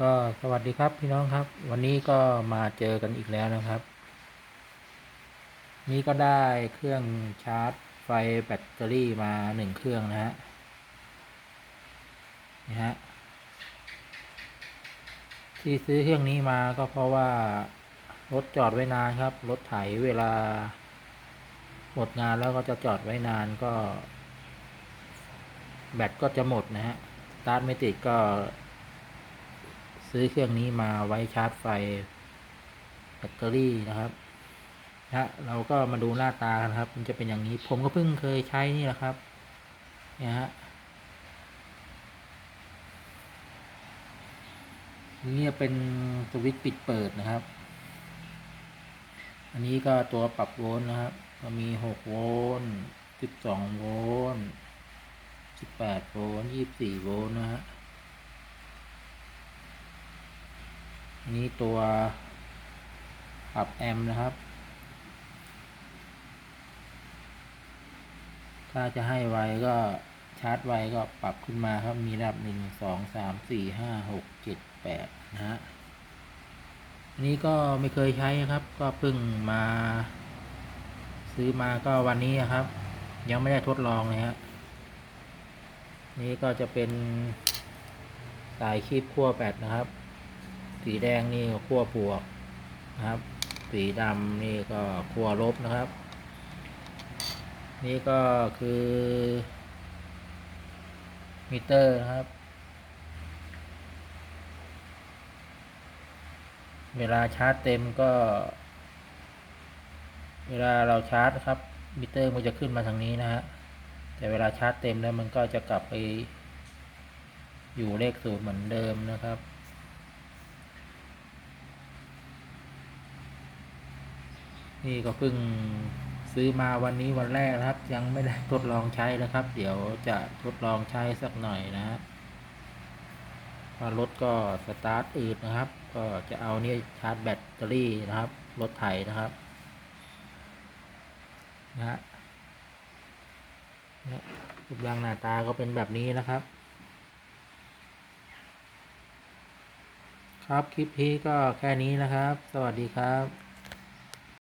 ก็สวัสดีครับพี่น้องครับ วันนี้ก็มาเจอกันอีกแล้วนะครับ นี่ก็ได้เครื่องชาร์จไฟแบตเตอรี่มาหนึ่งเครื่องนะฮะนี่ฮะที่ซื้อเครื่องนี้มาก็เพราะว่ารถจอดไว้นานครับรถไถเวลา หมดงานแล้วก็จะจอดไว้นานก็ แบตก็จะหมดนะฮะสตาร์ทไม่ติดก็ ซื้อเครื่องนี้มาไว้ชาร์จไฟแบตเตอรี่นะครับฮะเราก็มาดูหน้าตากันครับ มันจะเป็นอย่างนี้ ผมก็เพิ่งเคยใช้นี่แหละครับเนี่ยฮะนี่เป็นสวิตช์ปิดเปิดนะครับ อันนี้ก็ตัวปรับโวลต์นะครับก็มีหกโวลต์สิบสองโวลต์สิบแปดโวลต์ยี่สิบสี่โวลต์นะฮะ นี้ตัวปรับแอมนะครับ ถ้าจะให้ไวก็ชาร์จไวก็ปรับขึ้นมาครับมีระดับหนึ่งสองสามสี่ห้าหกเจ็ดแปดนะฮะอันนี้ก็ไม่เคยใช้ครับ ก็เพิ่งมา ซื้อมาก็วันนี้ครับ ยังไม่ได้ทดลองเลยฮะนี่ก็จะเป็นสายคีบขั้วแบตนะครับ สีแดงนี่ขั้วบวกนะครับ สีดำนี่ก็ขั้วลบนะครับ นี่ก็คือมิเตอร์นะครับ เวลาชาร์จเต็มก็ เวลาเราชาร์จครับมิเตอร์มันจะขึ้นมาทางนี้นะฮะ แต่เวลาชาร์จเต็มแล้วมันก็จะกลับไป อยู่เลขศูนย์เหมือนเดิมนะครับ นี่ก็เพิ่งซื้อมาวันนี้วันแรกนะครับ ยังไม่ได้ทดลองใช้นะครับ เดี๋ยวจะทดลองใช้สักหน่อยนะฮะรถก็สตาร์ทอืดนะครับ ก็จะเอานี่ชาร์จแบตเตอรี่นะครับ รถไถนะครับนะฮะรูปร่างหน้าตาก็เป็นแบบนี้นะครับ ครับคลิปนี้ก็แค่นี้นะครับ สวัสดีครับ